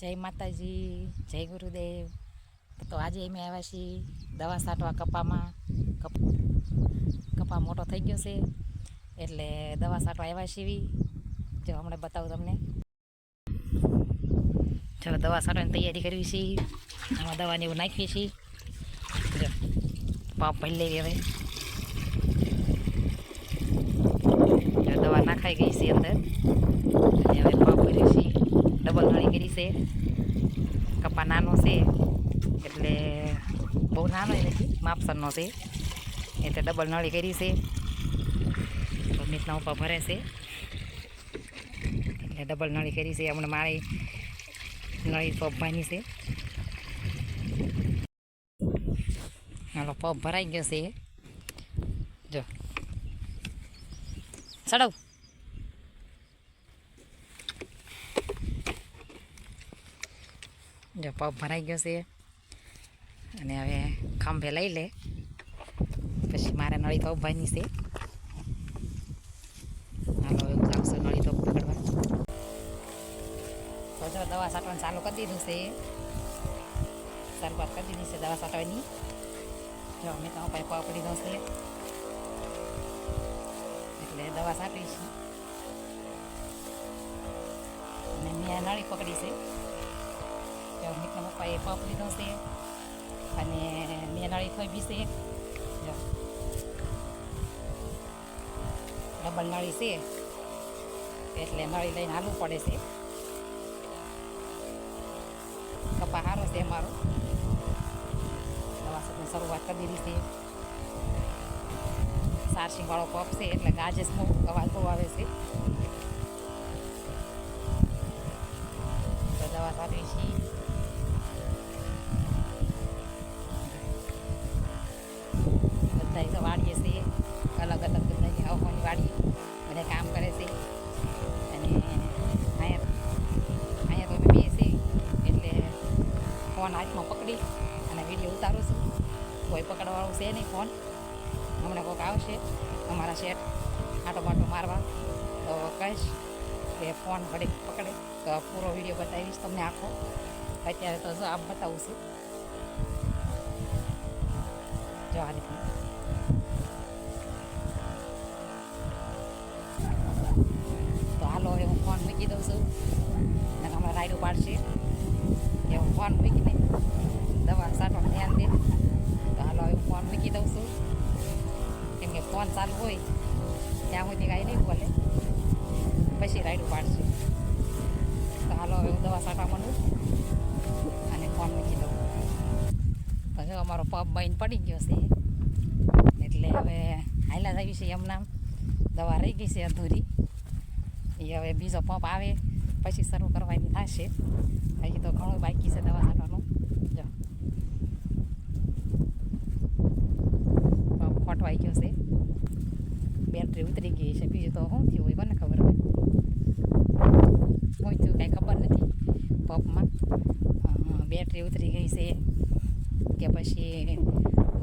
જય માતાજી, જય ગુરુદેવ. તો આજે અમે આવ્યા છીએ દવા છાંટવા કપામાં. કપ મોટો થઈ ગયો છે. એટલે દવા છાંટવા આવ્યા છીએ. જો હમણાં બતાવું તમને. જો દવા છાંટવાની તૈયારી કરવી છીએ આમાં દવાને એવું નાખીએ છીએ. પાપ ભરી લેવી હવે. દવા નાખાઈ ગઈ છે અંદર. હવે પાપ ભરી છે ડબલ નળી કરી છે કપા નાનો છે એટલે બહુ નાનો નથી માપસરનો છે એટલે ડબલ નળી કરી છે તો મીઠના ઉપર ભરે છે એટલે ડબલ નળી કરી છે હમણાં મારી નળી પગવાની છે હાલો પગ ભરાઈ ગયો છે જો ચડવ જો પગ ભરાઈ ગયો છે. અને હવે ખંભે લઈ લે. પછી મારે નળી તો ઉભાની છે. હાલો એવું લાગશે નળી તો પકડવા. તો જો દવા સાટવાનું ચાલુ કરી દીધું છે. શરૂઆત કરી દીધી છે દવા સાટવાની. જો અમે તો પાસે પકડી દો છે. એટલે દવા છાંટી છે અને મેં નળી પકડી છે. પપ્પાએ પપ લીધો છે. અને મેં નળી થોઈ છે. ડબલ નળી છે. એટલે નળી લઈને હાલવું પડે છે. કપા સારો છે અમારો. દવા સાથે શરૂઆત કરી દીધી છે. સારસિંગ વાળો પપ છે, એટલે ગાજે સ્મોક અવાજ બહુ આવે છે. દવા સારી છે બધા તો વાડીએ છે અલગ અલગ બધાની હવાની વાડી બધા કામ કરે છે અને અહીંયા અહીંયા તો અમે બે છે એટલે ફોન હાથમાં પકડી અને વીડિયો ઉતારું છું. કોઈ પકડવાળું છે નહીં ફોન. હમણાં કોઈક આવશે અમારા શેઠ આટો બાટો મારવા. તો કહીશ કે ફોન વડે પકડે. તો પૂરો વીડિયો બતાવીશ તમને આખો. અત્યારે તો જો આમ બતાવું છું. જો આ તો હાલો હવે હું ફોન મૂકી દઉં છું. અને હમણાં રાયડું પાડશે. કે હું ફોન મૂકીને મૂકી દઉં છું કેમ કે ફોન ચાલુ હોય ત્યાં સુધી કાંઈ નહીં બોલે પછી રાયડું પાડશું તો હાલો હવે હું દવા સાટવા માંડું અને ફોન મૂકી દઉં તો જો અમારો પગ બહીને પડી ગયો છે એટલે હવે હાયલા આવી છે એમનામ દવા રહી ગઈ છે અધૂરી એ હવે બીજો પંપ આવે પછી શરૂ કરવાની થશે હજી તો ઘણું બાકી છે દવા છાંટવાનું જો પંપ ફટવાઈ ગયો છે બેટરી ઉતરી ગઈ છે બીજું તો શું થયું હોય કોને ખબર હોય શું કાંઈ ખબર નથી પપમાં બેટરી ઉતરી ગઈ છે કે પછી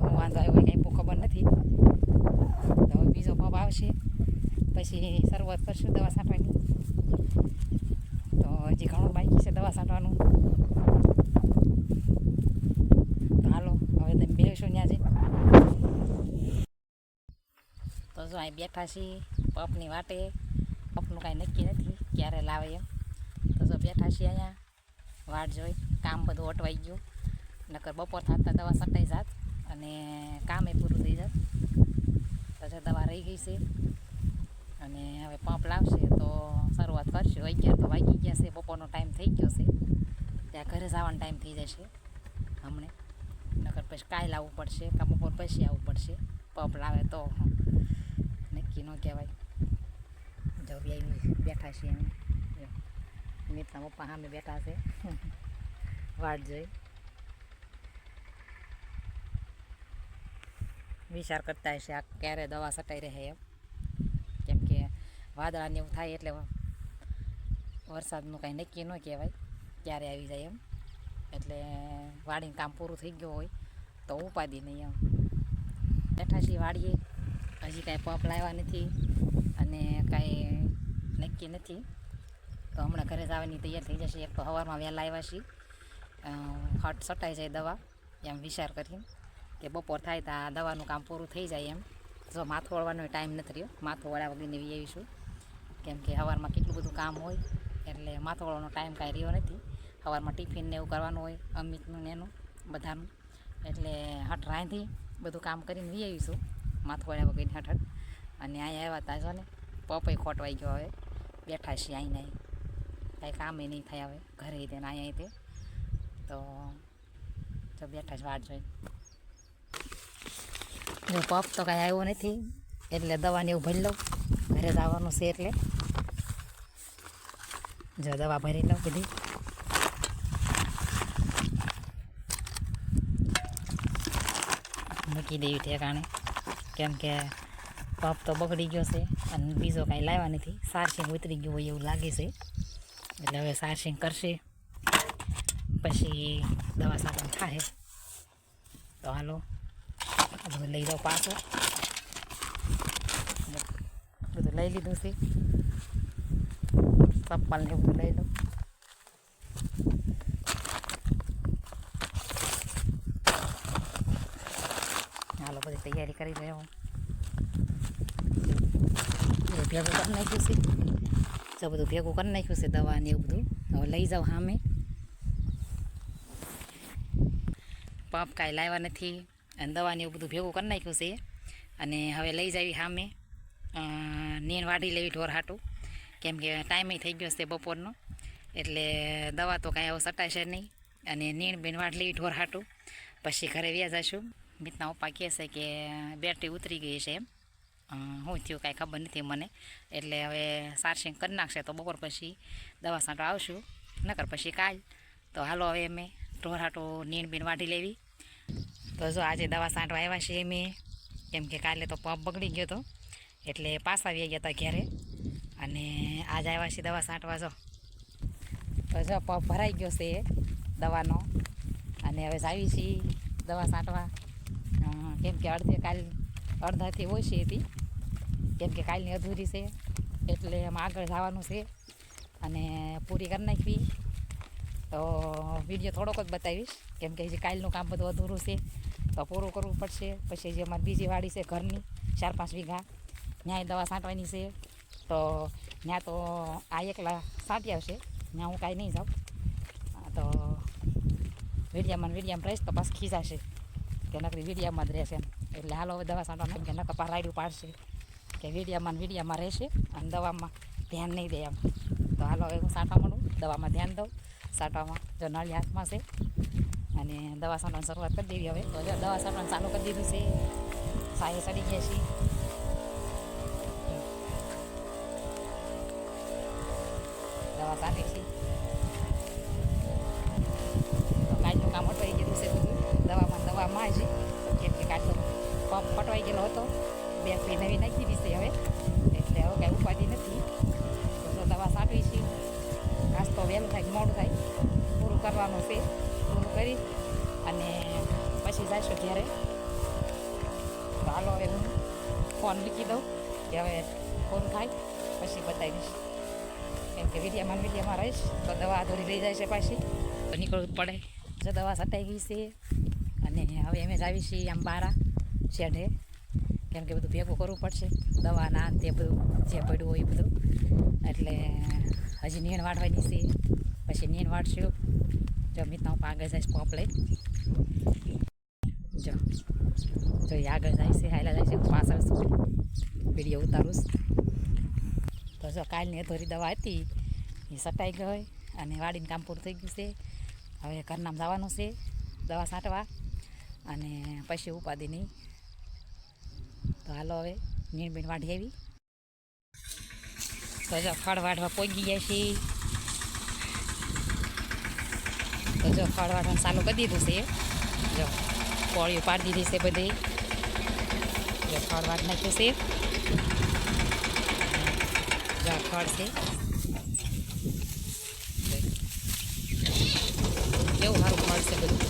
વાંધો આવ્યો કાંઈ ખબર નથી તો બીજો પપ આવશે પછી શરૂઆત કરશું દવા છાંટવાની તો હજી ઘણું બાકી છે દવા છાંટવાનું હાલો હવે તમે બેસો ત્યાં જઈ તો જો અહીં બેઠા છીએ પપની વાટે. પપનું કાંઈ નક્કી નથી ક્યારે લાવે એમ. તો જો બેઠા છીએ અહીંયા, વાટ જોઈ, કામ બધું અટવાઈ ગયું. નકર બપોર થતા દવા સટાઈ જાત અને કામે પૂરું થઈ જાત. જો દવા રહી ગઈ છે અને હવે પંપ લાવશે તો શરૂઆત કરશું. અગિયાર તો વાગી ગયા છે, બપોરનો ટાઈમ થઈ ગયો છે. ત્યાં ઘરે જવાનો ટાઈમ થઈ જશે હમણે. નકર પછી કાંઈ લાવવું પડશે કાં બપોર પછી આવવું પડશે. પંપ લાવે તો નક્કી ન કહેવાય. જો બી બેઠા છીએ અમે જો. મિતના પપ્પા સામે બેઠા છે. વાટ જોઈ. વિચાર કરતા હશે આ ક્યારે દવા છટાઈ રહે એમ. કેમ કે વાદળાને એવું થાય એટલે વરસાદનું કાંઈ નક્કી ન કહેવાય ક્યારે આવી જાય એમ. એટલે વાડીનું કામ પૂરું થઈ ગયું હોય તો ઉપાદી નહીં એમ. બેઠા છીએ વાડીએ. હજી કાંઈ પંપ લાવ્યા નથી અને કાંઈ નક્કી નથી. તો હમણાં ઘરે જવાની તૈયાર થઈ જશે. એક તો સવારમાં વહેલા આવ્યા છીએ. હટ સટાઈ જાય દવા, એમ વિચાર કરીને કે બપોર થાય તો આ દવાનું કામ પૂરું થઈ જાય એમ. જો માથું વળવાનો ટાઈમ નથી રહ્યો. માથું વળ્યા વગરને વી આવીશું કેમ કે સવારમાં કેટલું બધું કામ હોય, એટલે માથું વળવાનો ટાઈમ કાંઈ રહ્યો નથી. સવારમાં ટિફિન ને એવું કરવાનું હોય, અમિતનું ને એનું બધાનું. એટલે હટ રાંધી, બધું કામ કરીને વી આવીશું માથું વળ્યા હેઠળ અને અહીંયા આવ્યા હતા જો ને પપઈ ખોટવાઈ ગયો હવે. બેઠા છીએ અહીં નહીં કાંઈ કામે નહીં થાય હવે, ઘરે તે અહીંયા તે. તો જો બેઠા જ વાટ જોઈ. જો પપ તો કાંઈ આવ્યો નથી, એટલે દવાને એવું ભરી લઉં. ઘરે જવાનું છે એટલે. જો દવા ભરી લઉં બધી. મૂકી દેવી ઠેકાણે. કેમ કે પપ તો બગડી ગયો છે અને બીજો કાંઈ લાવ્યા નથી. સારસિંગ ઉતરી ગયું હોય એવું લાગે છે. એટલે હવે સારસિંગ કરશે. પછી દવા સાટણ થાય. તો હાલો, બધું લઈ જાઓ પાછો. બધું લઈ લીધું છે. ચપ્પલ ને બધું લઈ લો હાલો બધી તૈયારી કરી રહ્યો હું. ભેગું કરી નાખ્યું છે. જો બધું ભેગું કરી નાખ્યું છે દવા ને એવું બધું. હવે લઈ જાઉં સામે પંપ કાંઈ લાવ્યા નથી અને દવાને એવું બધું ભેગું કરી નાખ્યું છે. અને હવે લઈ જાવી સામે નીણ વાઢી લેવી ઢોર હાટું. કેમ કે ટાઈમે થઈ ગયો છે બપોરનો. એટલે દવા તો કાંઈ હવે સટાશે નહીં. અને નીણ બેન વાઢ લેવી ઢોર હાટું. પછી ઘરે વ્યા જશું. મિતના પપ્પા કહે છે કે બેટરી ઉતરી ગઈ છે. એમ હું થયું કાંઈ ખબર નથી મને. એટલે હવે સારસિંગ કરી નાખશે તો બપોર પછી દવા સાંટો આવશું. નકર પછી કાલ. તો હાલો હવે અમે ઢોરાટો નીણ બીણ વાઢી લેવી. તો જો આજે દવા સાંટવા આવ્યા છીએ અમે. કેમ કે કાલે તો પંપ બગડી ગયો હતો એટલે પાછા આવી ગયા હતા ઘરે. અને આજ આવ્યા છીએ દવા સાંટવા જો. તો જો પંપ ભરાઈ ગયો છે દવાનો. અને હવે આવી છીએ દવા છાંટવા અ, કેમ કે અડધે કાલ, અડધાથી ઓછી હતી. કેમ કે કાલની અધૂરી છે, એટલે એમાં આગળ જવાનું છે. અને પૂરી કરી નાખવી. તો વીડિયો થોડોક જ બતાવીશ. કેમ કે હજી કાલનું કામ બધું અધૂરું છે. તો પૂરું કરવું પડશે. પછી જે અમારી બીજી વાડી છે ઘરની, ચાર પાંચ વીઘા, ન્યાય દવા છાંટવાની છે. તો ત્યાં તો આ એકલા છાંટી આવશે. ત્યાં હું કાંઈ નહીં જાઉં. તો વીડિયામાં વીડિયામાં રહીશ તો પાછ ખીજાશે. કે નકરી વીડિયામાં જ રહેશે એટલે હાલો હવે દવા છાંટવાનું કે નકર પા રાયડું પાડશે, કે વીડિયામાં ને વીડિયામાં રહેશે અને દવામાં ધ્યાન નહીં દે એમ. તો હાલો હવે હું સાંટવા માંડું દવામાં ધ્યાન દઉં સાંટવામાં જો નળી હાથમાં છે, અને દવા છાંટવાની શરૂઆત કરી દેવી હવે. તો જો દવા છાંટવાનું ચાલુ કરી દીધું છે સાહે ચડી ગયા છીએ. દવા છાંટી છે તો કાલનું કામ અટવાઈ ગયેલું છે બધું દવામાં દવામાં જ કેમ કે કાલ તો પંપ હતો ગયેલો બે નવી નાખી દીધી છે હવે એટલે હવે કાંઈ ઉપાધિ નથી તો દવા છાંટવી છે કાસ તો વહેલું થાય મોડું થાય પૂરું કરવાનું છે પૂરું કરી અને પછી જઈશું ત્યારે હાલો હવે હું ફોન મૂકી દઉં કે હવે ફોન થાય પછી બતાવીશ કેમ કે વિડીયામાં વિડીયામાં રહીશ તો દવા ધોરી લઈ જાય છે પાછી તો નીકળવું પડે જો દવા સટાઈ ગઈ છે અને હવે અમે જ આવી છીએ આમ બારા શેઢે કેમ કે બધું ભેગું કરવું પડશે. દવાના તે બધું જે પડ્યું હોય એ બધું. એટલે હજી નીણ વાળવાની છે. પછી નીણ વાળશું જો મિતના આગળ જઈશ પોપ લઈ. જો. જો એ આગળ જાય છે હાલા જાય છે, હું પાછળ છું. વીડિયો ઉતારું તો જો કાલની અધોરી દવા હતી. એ સટાઈ ગઈ અને વાડીને કામ પૂરું થઈ ગયું છે. હવે ઘરનામ જવાનું છે દવા છાંટવા. અને પછી ઉપાધિ નહીં. તો હાલો હવે નીણબીણ વાઢી આવી. તો જો ફળ વાઢવા પહોંચી ગયા છીએ. તો જો ફળ વાઢવાનું ચાલુ કરી દીધું છે. જો કોળીઓ પાડી દીધી છે બધી. જો ફળ વાઢ નાખ્યું છે. જો ફળ છે. કેવું સારું ફળ છે બધું.